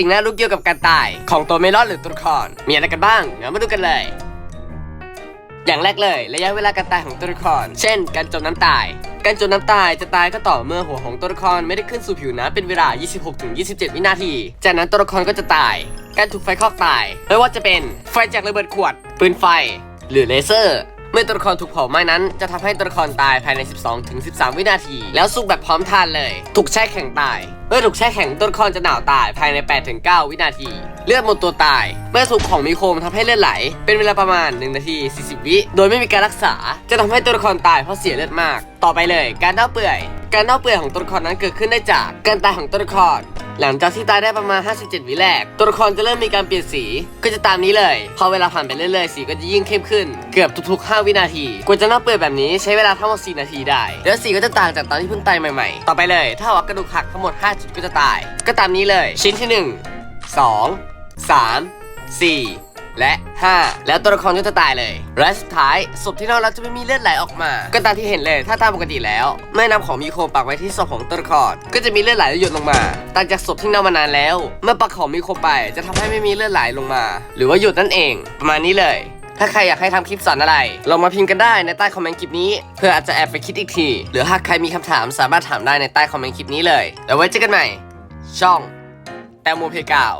สิ่งน่ารู้เกี่ยวกับการตายของตัวเมลอนหรือตัวละครมีอะไรกันบ้างงั้นมาดูกันเลย อย่างแรกเลย ระยะเวลาการตายของตัวละคร เช่น การจมน้ำตาย การจมน้ำตายจะตายก็ต่อเมื่อหัวของตัวละครไม่ได้ขึ้นสู่ผิวน้ำเป็นเวลา 26-27 วินาที จากนั้นตัวละครก็จะตาย การถูกไฟคอกตาย ไม่ว่าจะเป็นไฟจากระเบิดขวด ปืนไฟ หรือเลเซอร์เมื่อตัวละครถูกเผาไหม้นั้น จะทำให้ตัวละครตายภายใน 12-13 วินาที แล้วสุกแบบพร้อมทานเลย ถูกแช่แข็งตาย เมื่อถูกแช่แข็งตัวละครจะหนาวตายภายใน 8-9 วินาที เลือดหมดตัวตาย เมื่อถูกของมีคมทำให้เลือดไหล เป็นเวลาประมาณ 1 นาที 40 วิ โดยไม่มีการรักษา จะทำให้ตัวละครตายเพราะเสียเลือดมาก ต่อไปเลย การเน่าเปื่อย การเน่าเปื่อยของตัวละครนั้นเกิดขึ้นได้จากการตายของตัวละคร หลังจากที่ตายได้ประมาณ 57 วิแรก ตัวละครจะเริ่มมีการเปลี่ยนสี ก็จะตามนี้เลย พอเวลาผ่านไปเรื่อยๆ สีก็จะยิ่งเข้มขึ้น เกือบทุกๆ 5 วินาที กว่าจะน่าเปื่อยแบบนี้ใช้เวลาทั้งหมด4นาทีได้ แล้วสีก็จะต่างจากตอนที่เพิ่งตายใหม่ๆ ต่อไปเลย ถ้าว่ากระดูกหักทั้งหมด 5 จุดก็จะตาย ก็ตามนี้เลย ชิ้นที่ 1 2 3 4 และ 5 แล้วตัวละครก็จะตายเลย และสุดท้ายศพที่เน่าแล้วจะไม่มีเลือดไหลออกมา ก็ตามที่เห็นเลยถ้าตามปกติแล้วไม่นำของมีคมปักไว้ที่ศพของตัวละครก็จะมีเลือดไหลหยดลงมาต่างจากศพที่เน่ามานานแล้ว เมื่อปักของมีคมไปจะทำให้ไม่มีเลือดไหลลงมา หรือว่าหยุดนั่นเอง ประมาณนี้เลยถ้าใครอยากให้ทำคลิปสอนอะไร ลองมาพิมพ์กันได้ในใต้คอมเมนต์คลิปนี้ เพื่ออาจจะแอบไปคิดอีกที หรือหากใครมีคำถามสามารถถามได้ในใต้คอมเมนต์คลิปนี้เลย แล้วไว้เจอกันใหม่ ช่อง แตงโมเพกาว